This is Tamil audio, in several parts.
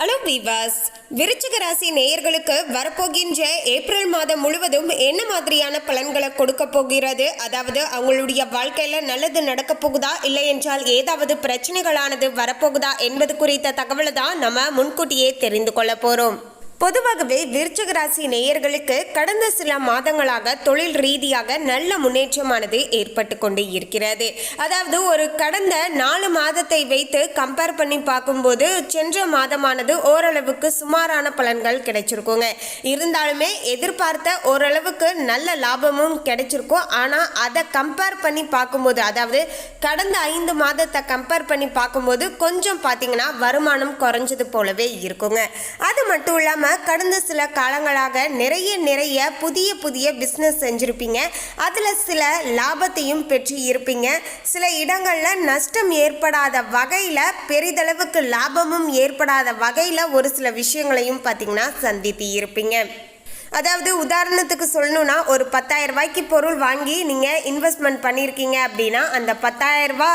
ஹலோ விவாஸ் விருச்சிக ராசி நேயர்களுக்கு வரப்போகின்ற ஏப்ரல் மாதம் முழுவதும் என்ன மாதிரியான பலன்களை கொடுக்க போகிறது? அதாவது அவங்களுடைய வாழ்க்கையில் நல்லது நடக்க போகுதா? இல்லை என்றால் ஏதாவது பிரச்சனைகளானது வரப்போகுதா? என்பது குறித்த தகவலை தான் நம்ம முன்கூட்டியே தெரிந்து கொள்ள போகிறோம் பொதுவாகவே விருச்சிக ராசி நேயர்களுக்கு கடந்த சில மாதங்களாக தொழில் ரீதியாக நல்ல முன்னேற்றமானது ஏற்பட்டு கொண்டு இருக்கிறது. அதாவது ஒரு கடந்த நாலு மாதத்தை வைத்து கம்பேர் பண்ணி பார்க்கும்போது சென்ற மாதமானது ஓரளவுக்கு சுமாரான பலன்கள் கிடைச்சிருக்குங்க. இருந்தாலுமே எதிர்பார்த்த ஓரளவுக்கு நல்ல லாபமும் கிடைச்சிருக்கும். ஆனால் அதை கம்பேர் பண்ணி பார்க்கும்போது அதாவது கடந்த ஐந்து மாதத்தை கம்பேர் பண்ணி பார்க்கும்போது கொஞ்சம் பார்த்தீங்கன்னா வருமானம் குறைஞ்சது போலவே இருக்குங்க. அது மட்டும் இல்லாமல் கடந்த சில காலங்களாக நிறைய நிறைய புதிய புதிய பிஸ்னஸ் செஞ்சுருப்பீங்க. அதில் சில லாபத்தையும் பெற்று இருப்பீங்க. சில இடங்களில் நஷ்டம் ஏற்படாத வகையில் பெரிதளவுக்கு லாபமும் ஏற்படாத வகையில் ஒரு சில விஷயங்களையும் பார்த்தீங்கன்னா சந்தித்து இருப்பீங்க. அதாவது உதாரணத்துக்கு சொல்லணும்னா ஒரு பத்தாயிரம் ரூபாய்க்கு பொருள் வாங்கி நீங்கள் இன்வெஸ்ட்மெண்ட் பண்ணியிருக்கீங்க அப்படின்னா அந்த பத்தாயிரம் ரூபா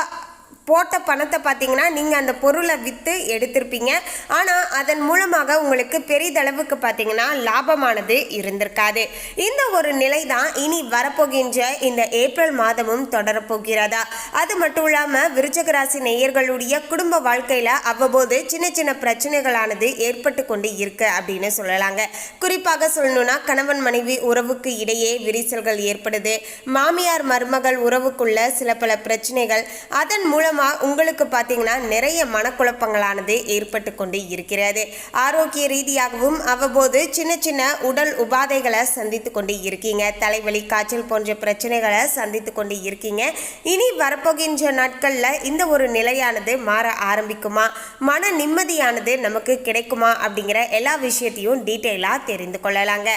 போட்ட பணத்தை பார்த்தீங்கன்னா நீங்கள் அந்த பொருளை விற்று எடுத்திருப்பீங்க. ஆனால் அதன் மூலமாக உங்களுக்கு பெரிதளவுக்கு பார்த்தீங்கன்னா லாபமானது இருந்திருக்காது. இந்த ஒரு நிலை தான் இனி வரப்போகின்ற இந்த ஏப்ரல் மாதமும் தொடரப்போகிறதா? அது மட்டும் இல்லாமல் விருச்சகராசி நேயர்களுடைய குடும்ப வாழ்க்கையில் அவ்வப்போது சின்ன சின்ன பிரச்சனைகளானது ஏற்பட்டு கொண்டு இருக்கு அப்படின்னு சொல்லலாங்க. குறிப்பாக சொல்லணும்னா கணவன் மனைவி உறவுக்கு இடையே விரிசல்கள் ஏற்படுது. மாமியார் மருமகள் உறவுக்குள்ள சில பல பிரச்சனைகள். அதன் மூலம் காரணமாக உங்களுக்கு பார்த்தீங்கன்னா நிறைய மனக்குழப்பங்களானது ஏற்பட்டு கொண்டு இருக்கிறது. ஆரோக்கிய ரீதியாகவும் அவ்வப்போது சின்ன சின்ன உடல் உபாதைகளை சந்தித்து கொண்டு இருக்கீங்க. தலைவலி காய்ச்சல் போன்ற பிரச்சனைகளை சந்தித்து கொண்டு இருக்கீங்க. இனி வரப்போகின்ற நாட்களில் இந்த ஒரு நிலையானது மாற ஆரம்பிக்குமா? மன நிம்மதியானது நமக்கு கிடைக்குமா? அப்படிங்கிற எல்லா விஷயத்தையும் டீட்டெயிலாக தெரிந்து கொள்ளலாங்க.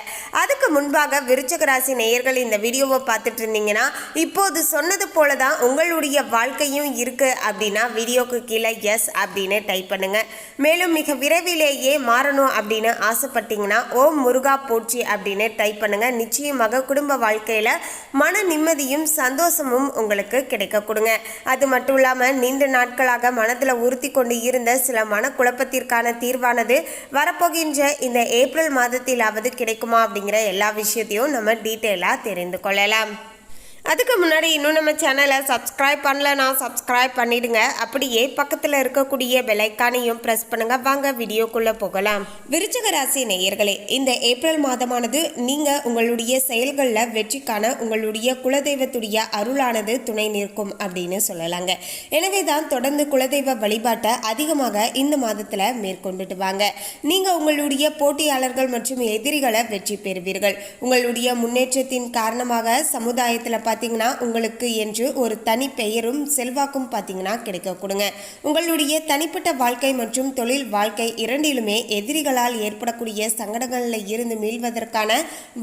அதுக்கு முன்பாக விருச்சக ராசி நேயர்கள் இந்த வீடியோவை பார்த்துட்டு இருந்தீங்கன்னா இப்போது சொன்னது போல தான் உங்களுடைய வாழ்க்கையும் இருக்கு. அப்படின்னா வீடியோக்கு கீழே எஸ் அப்படின்னு டைப் பண்ணுங்க. மேலும் மிக விரைவிலேயே மாறணும் அப்படின்னு ஆசைப்பட்டீங்கன்னா ஓம் முருகா போற்றி அப்படின்னு டைப் பண்ணுங்க. நிச்சயமாக குடும்ப வாழ்க்கையில மன நிம்மதியும் சந்தோஷமும் உங்களுக்கு கிடைக்க கொடுங்க. அது மட்டும் இல்லாமல் நீண்ட நாட்களாக மனதில் உறுத்தி கொண்டு இருந்த சில மனக்குழப்பத்திற்கான தீர்வானது வரப்போகின்ற இந்த ஏப்ரல் மாதத்திலாவது கிடைக்குமா அப்படிங்கிற எல்லா விஷயத்தையும் நம்ம டீட்டெயிலாக தெரிந்து கொள்ளலாம். அதுக்கு முன்னாடி இன்னும் நம்ம சேனலை சப்ஸ்கிரைப் பண்ணலனா சப்ஸ்கிரைப் பண்ணிடுங்க. அப்படியே பக்கத்தில் இருக்கக்கூடிய பெலைக்கானையும் ப்ரெஸ் பண்ணுங்க. வாங்க வீடியோக்குள்ளே போகலாம். விருச்சக ராசி நேயர்களே இந்த ஏப்ரல் மாதமானது நீங்கள் உங்களுடைய செயல்களில் வெற்றிக்கான உங்களுடைய குலதெய்வத்துடைய அருளானது துணை நிற்கும் அப்படின்னு சொல்லலாங்க. எனவே தான் தொடர்ந்து குலதெய்வ வழிபாட்டை அதிகமாக இந்த மாதத்தில் மேற்கொண்டுட்டு வாங்க. நீங்கள் உங்களுடைய போட்டியாளர்கள் மற்றும் எதிரிகளை வெற்றி பெறுவீர்கள். உங்களுடைய முன்னேற்றத்தின் காரணமாக சமுதாயத்தில் பார்த்து பார்த்தீங்கன்னா உங்களுக்கு என்று ஒரு தனி பெயரும் செல்வாக்கும் பார்த்தீங்கன்னா கிடைக்க கொடுங்க. உங்களுடைய தனிப்பட்ட வாழ்க்கை மற்றும் தொழில் வாழ்க்கை இரண்டிலுமே எதிரிகளால் ஏற்படக்கூடிய சங்கடங்களில் இருந்து மீள்வதற்கான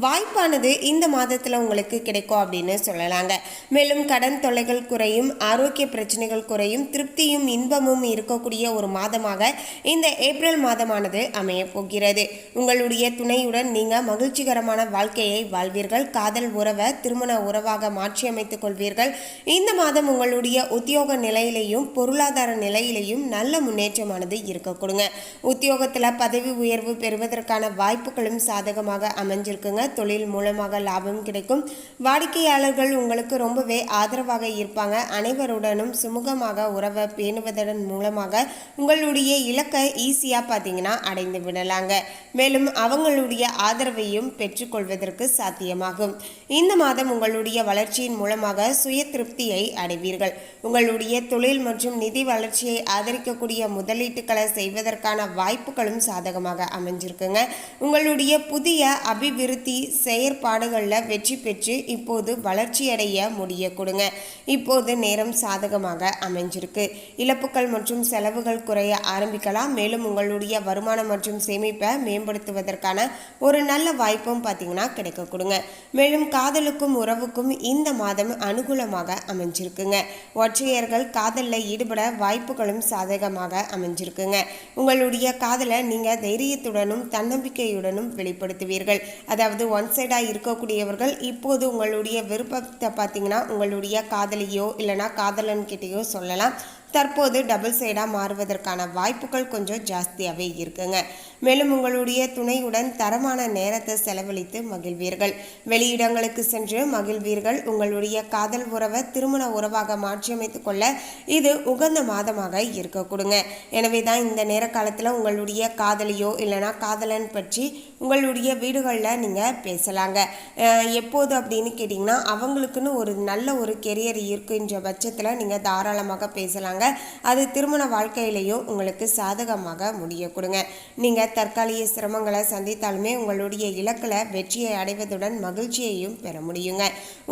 வாய்ப்பானது இந்த மாதத்தில் உங்களுக்கு கிடைக்கும் அப்படின்னு சொல்லலாங்க. மேலும் கடன் தொல்லைகள் குறையும் ஆரோக்கிய பிரச்சனைகள் குறையும் திருப்தியும் இன்பமும் இருக்கக்கூடிய ஒரு மாதமாக இந்த ஏப்ரல் மாதமானது அமைய போகிறது. உங்களுடைய துணையுடன் நீங்கள் மகிழ்ச்சிகரமான வாழ்க்கையை வாழ்வீர்கள். காதல் உறவை திருமண உறவாக மாற்றி அமைத்துக் கொள்வீர்கள். இந்த மாதம் உங்களுடைய உத்தியோக நிலையிலையும் பொருளாதார நிலையிலையும் நல்ல முன்னேற்றமானது இருக்க கொடுங்க. உத்தியோகத்தில் பதவி உயர்வு பெறுவதற்கான வாய்ப்புகளும் சாதகமாக அமைஞ்சிருக்குங்க. தொழில் மூலமாக லாபம் கிடைக்கும். வாடிக்கையாளர்கள் உங்களுக்கு ரொம்பவே ஆதரவாக இருப்பாங்க. அனைவருடனும் சுமூகமாக உறவை பேணுவதன் மூலமாக உங்களுடைய இலக்கை ஈஸியாக பார்த்தீங்கன்னா அடைந்து விடலாங்க. மேலும் அவங்களுடைய ஆதரவையும் பெற்றுக்கொள்வதற்கு சாத்தியமாகும். இந்த மாதம் உங்களுடைய வளர்ச்சி வளர்ச்சியின் மூலமாக சுய திருப்தியை அடைவீர்கள். உங்களுடைய தொழில் மற்றும் நிதி வளர்ச்சியை ஆதரிக்கக்கூடிய முதலீட்டுகளை செய்வதற்கான வாய்ப்புகளும் சாதகமாக அமைஞ்சிருக்குங்க. உங்களுடைய புதிய அபிவிருத்தி செயற்பாடுகளில் வெற்றி பெற்று இப்போது வளர்ச்சியடைய முடிய கொடுங்க. இப்போது நேரம் சாதகமாக அமைஞ்சிருக்கு. இழப்புகள் மற்றும் செலவுகள் குறைய ஆரம்பிக்கலாம். மேலும் உங்களுடைய வருமானம் மற்றும் சேமிப்பை மேம்படுத்துவதற்கான ஒரு நல்ல வாய்ப்பும் பார்த்தீங்கன்னா கிடைக்க கொடுங்க. மேலும் காதலுக்கும் உறவுக்கும் இந்த மாதம் அனுகூலமாக அமைஞ்சிருக்குங்க. ஒற்றையர்கள் காதலில் ஈடுபட வாய்ப்புகளும் சாதகமாக அமைஞ்சிருக்குங்க. உங்களுடைய காதலை நீங்கள் தைரியத்துடனும் தன்னம்பிக்கையுடனும் வெளிப்படுத்துவீர்கள். அதாவது ஒன் சைடாக இருக்கக்கூடியவர்கள் இப்போது உங்களுடைய விருப்பத்தை பார்த்தீங்கன்னா உங்களுடைய காதலியோ இல்லைனா காதலன் கிட்டேயோ சொல்லலாம். தற்போது டபுள் சைடாக மாறுவதற்கான வாய்ப்புகள் கொஞ்சம் ஜாஸ்தியாகவே இருக்குங்க. மேலும் உங்களுடைய துணையுடன் தரமான நேரத்தை செலவழித்து மகிழ்வீர்கள். வெளியிடங்களுக்கு சென்று மகிழ்வீர்கள். உங்களுடைய காதல் உறவை திருமண உறவாக மாற்றியமைத்து கொள்ள இது உகந்த மாதமாக இருக்க கொடுங்க எனவே தான் இந்த நேர காலத்தில் உங்களுடைய காதலியோ இல்லைனா காதலன் பற்றி உங்களுடைய வீடுகளில் நீங்கள் பேசலாங்க. எப்போது அப்படின்னு கேட்டிங்கன்னா அவங்களுக்குன்னு ஒரு நல்ல ஒரு கெரியர் இருக்குன்ற பட்சத்தில் நீங்கள் தாராளமாக பேசலாங்க. அது திருமண வாழ்க்கையிலையும் உங்களுக்கு சாதகமாக முடிய கொடுங்க. நீங்கள் தற்காலிக சிரமங்களை சந்தித்தாலுமே உங்களுடைய இலக்கில் வெற்றியை அடைவதுடன் மகிழ்ச்சியையும் பெற முடியுங்க.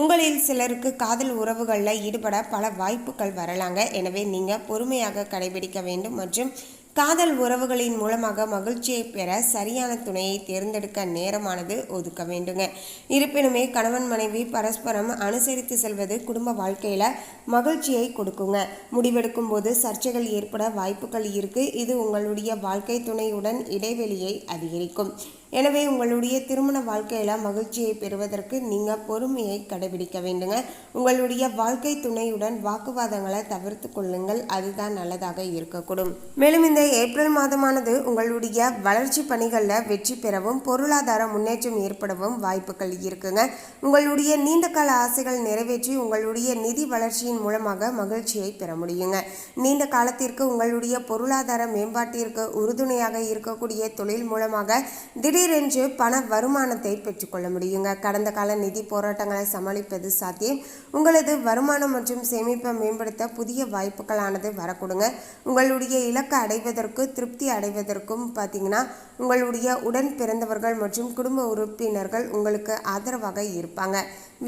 உங்களில் சிலருக்கு காதல் உறவுகளில் ஈடுபட பல வாய்ப்புகள் வரலாங்க. எனவே நீங்கள் பொறுமையாக கடைபிடிக்க வேண்டும் மற்றும் காதல் உறவுகளின் மூலமாக மகிழ்ச்சியை பெற சரியான துணையை தேர்ந்தெடுக்க நேரமானது ஒதுக்க வேண்டுங்க. இருப்பினுமே கணவன் மனைவி பரஸ்பரம் அனுசரித்து செல்வது குடும்ப வாழ்க்கையில் மகிழ்ச்சியை கொடுக்குங்க. முடிவெடுக்கும் போது சர்ச்சைகள் ஏற்பட வாய்ப்புகள் இருக்கு. இது உங்களுடைய வாழ்க்கை துணையுடன் இடைவெளியை அதிகரிக்கும். எனவே உங்களுடைய திருமண வாழ்க்கையில் மகிழ்ச்சியை பெறுவதற்கு நீங்கள் பொறுமையை கடைபிடிக்க வேண்டுங்க. உங்களுடைய வாழ்க்கை துணையுடன் வாக்குவாதங்களை தவிர்த்து கொள்ளுங்கள். அதுதான் நல்லதாக இருக்கக்கூடும். மேலும் இந்த ஏப்ரல் மாதமானது உங்களுடைய வளர்ச்சி பணிகளில் வெற்றி பெறவும் பொருளாதார முன்னேற்றம் ஏற்படவும் வாய்ப்புகள் இருக்குங்க. உங்களுடைய நீண்ட கால ஆசைகள் நிறைவேற்றி உங்களுடைய நிதி வளர்ச்சியின் மூலமாக மகிழ்ச்சியை பெற முடியுங்க. நீண்ட காலத்திற்கு உங்களுடைய பொருளாதார மேம்பாட்டிற்கு உறுதுணையாக இருக்கக்கூடிய தொழில் மூலமாக திடீர் திடீரென்று பண வருமானத்தை பெற்றுக்கொள்ள முடியுங்க. கடந்த கால நிதி போராட்டங்களை சமாளிப்பது சாத்தியம். உங்களது வருமானம் மற்றும் சேமிப்பை மேம்படுத்த புதிய வாய்ப்புகளானது வரக்கூடுங்க. உங்களுடைய இலக்கை அடைவதற்கு திருப்தி அடைவதற்கும் பார்த்தீங்கன்னா உங்களுடைய உடன் பிறந்தவர்கள் மற்றும் குடும்ப உறுப்பினர்கள் உங்களுக்கு ஆதரவாக இருப்பாங்க.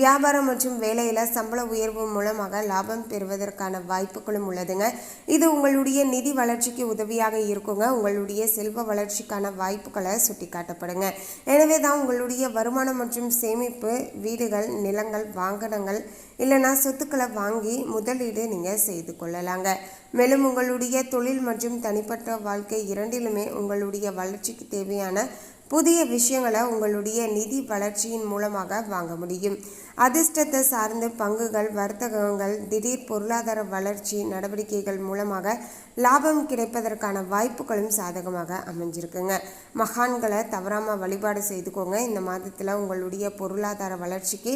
வியாபாரம் மற்றும் வேலையில் சம்பள உயர்வு மூலமாக லாபம் பெறுவதற்கான வாய்ப்புகளும் உள்ளதுங்க. இது உங்களுடைய நிதி வளர்ச்சிக்கு உதவியாக இருக்குங்க. உங்களுடைய செல்வ வளர்ச்சிக்கான வாய்ப்புகளை சுட்டிக்காட்டப்படும். காட்டப்படுங்க எனவே தான் உங்களுடைய வருமானம் மற்றும் சேமிப்பு வீடுகள் நிலங்கள் வாகனங்கள் இல்லைனா சொத்துக்களை வாங்கி முதலீடு நீங்கள் செய்து கொள்ளலாங்க. மேலும் உங்களுடைய தொழில் மற்றும் தனிப்பட்ட வாழ்க்கை இரண்டிலுமே உங்களுடைய வளர்ச்சிக்கு தேவையான புதிய விஷயங்களை உங்களுடைய நிதி வளர்ச்சியின் மூலமாக வாங்க முடியும். அதிர்ஷ்டத்தை சார்ந்த பங்குகள் வர்த்தகங்கள் திடீர் பொருளாதார வளர்ச்சி நடவடிக்கைகள் மூலமாக லாபம் கிடைப்பதற்கான வாய்ப்புகளும் சாதகமாக அமைஞ்சிருக்குங்க. மகான்களை தவறாமல் வழிபாடு செய்துக்கோங்க. இந்த மாதத்தில் உங்களுடைய பொருளாதார வளர்ச்சிக்கு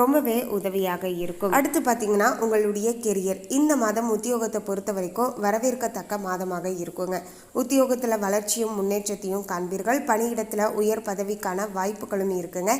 ரொம்பவே உதவியாக இருக்கும். அடுத்து பார்த்தீங்கன்னா உங்களுடைய கெரியர் இந்த மாதம் உத்தியோகத்தை பொறுத்த வரைக்கும் வரவேற்கத்தக்க மாதமாக இருக்குங்க. உத்தியோகத்தில் வளர்ச்சியும் முன்னேற்றத்தையும் காண்பீர்கள். பணியிடத்தில் உயர் பதவிக்கான வாய்ப்புகளும் இருக்குங்க.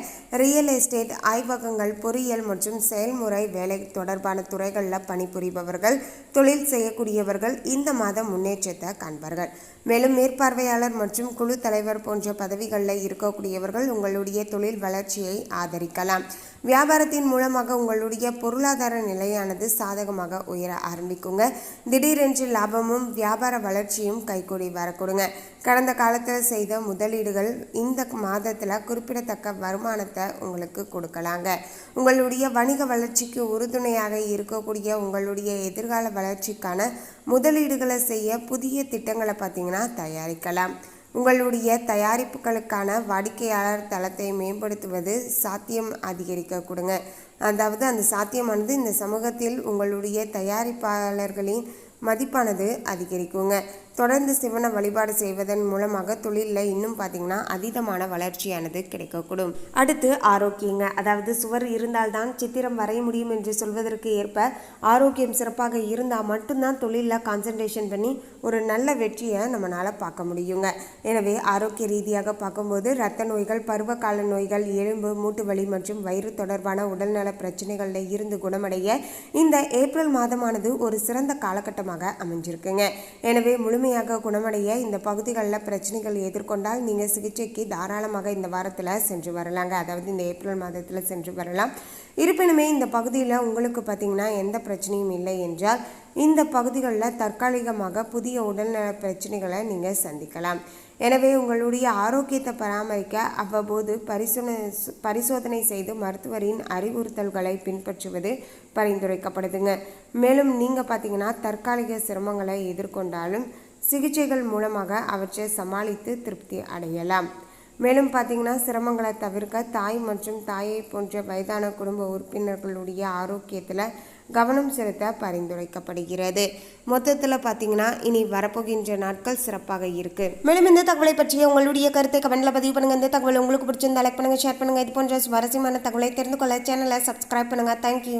ரியல் எஸ்டேட் ஆய்வகங்கள் பொறியியல் மற்றும் செயல்முறை வேலை தொடர்பான துறைகளில் பணிபுரிபவர்கள் தொழில் செய்யக்கூடியவர்கள் இந்த மாதம் முன்னேற்றத்தை காண்பார்கள். மேலும் மேற்பார்வையாளர் மற்றும் குழு தலைவர் போன்ற பதவிகளில் இருக்கக்கூடியவர்கள் உங்களுடைய தொழில் வளர்ச்சியை ஆதரிக்கலாம். வியாபாரத்தின் மூலமாக உங்களுடைய பொருளாதார நிலையானது சாதகமாக உயர ஆரம்பிக்குங்க. திடீரென்று லாபமும் வியாபார வளர்ச்சியும் கைகூடி வரக்கூடுங்க. கடந்த காலத்தில் செய்த முதலீடுகள் இந்த மாதத்தில் குறிப்பிடத்தக்க வருமானத்தை உங்களுக்கு கொடுக்கலாங்க. உங்களுடைய வணிக வளர்ச்சிக்கு உறுதுணையாக இருக்கக்கூடிய உங்களுடைய எதிர்கால வளர்ச்சிக்கான முதலீடுகளை செய்ய புதிய திட்டங்களை பார்த்தீங்கன்னா தயாரிக்கலாம். உங்களுடைய தயாரிப்புகளுக்கான வாடிக்கையாளர் தளத்தை மேம்படுத்துவது சாத்தியம் அதிகரிக்க கொடுங்க. அதாவது அந்த சாத்தியமானது இந்த சமூகத்தில் உங்களுடைய தயாரிப்பாளர்களின் மதிப்பானது அதிகரிக்குங்க. தொடர்ந்து சிவனை வழிபாடு செய்வதன் மூலமாக தொழிலில் இன்னும் பார்த்தீங்கன்னா அதீதமான வளர்ச்சியானது கிடைக்கக்கூடும். அடுத்து ஆரோக்கியங்க. அதாவது சுவர் இருந்தால்தான் சித்திரம் வரைய முடியும் என்று சொல்வதற்கு ஏற்ப ஆரோக்கியம் சிறப்பாக இருந்தால் மட்டும்தான் தொழிலில் கான்சன்ட்ரேஷன் பண்ணி ஒரு நல்ல வெற்றியை நம்மளால் பார்க்க முடியுங்க. எனவே ஆரோக்கிய ரீதியாக பார்க்கும்போது இரத்த நோய்கள் பருவகால நோய்கள் எலும்பு மூட்டு வலி மற்றும் வயிறு தொடர்பான உடல்நல பிரச்சனைகளில் இருந்து குணமடைய இந்த ஏப்ரல் மாதமானது ஒரு சிறந்த காலகட்டமாக அமைஞ்சிருக்குங்க. எனவே முழுமையாக குணமடைய இந்த பகுதிகளில் பிரச்சனைகள் எதிர்கொண்டால் நீங்கள் சிகிச்சைக்கு தாராளமாக இந்த வாரத்தில் சென்று வரலாங்க. அதாவது இந்த ஏப்ரல் மாதத்தில் சென்று வரலாம். இருப்பினுமே இந்த பகுதியில் உங்களுக்கு பார்த்திங்கன்னா எந்த பிரச்சனையும் இல்லை என்றால் இந்த பகுதிகளில் தற்காலிகமாக புதிய உடல்நல பிரச்சனைகளை நீங்கள் சந்திக்கலாம். எனவே உங்களுடைய ஆரோக்கியத்தை பராமரிக்க அவ்வப்போது பரிசோதனை பரிசோதனை செய்து மருத்துவரின் அறிவுறுத்தல்களை பின்பற்றுவது பரிந்துரைக்கப்படுதுங்க. மேலும் நீங்கள் பார்த்தீங்கன்னா தற்காலிக சிரமங்களை எதிர்கொண்டாலும் சிகிச்சைகள் மூலமாக அவற்றை சமாளித்து திருப்தி அடையலாம். மேலும் பார்த்தீங்கன்னா சிரமங்களை தவிர்க்க தாய் மற்றும் தாயை போன்ற வயதான குடும்ப உறுப்பினர்களுடைய ஆரோக்கியத்தில் கவனம் செலுத்த பரிந்துரைக்கப்படுகிறது. மொத்தத்தில் பார்த்தீங்கன்னா இனி வரப்போகின்ற நாட்கள் சிறப்பாக இருக்கு. மேலும் இந்த தகவலை பற்றிய உங்களுடைய கருத்தை கமெண்ட்ல பதிவு பண்ணுங்க. இந்த தகவல் உங்களுக்கு பிடிச்சிருந்தா லைக் பண்ணுங்க ஷேர் பண்ணுங்க. இது போன்ற சுவாரஸ்யமான தகவலை தெரிந்து கொள்ள சேனலை சப்ஸ்கிரைப் பண்ணுங்க. தேங்க்யூ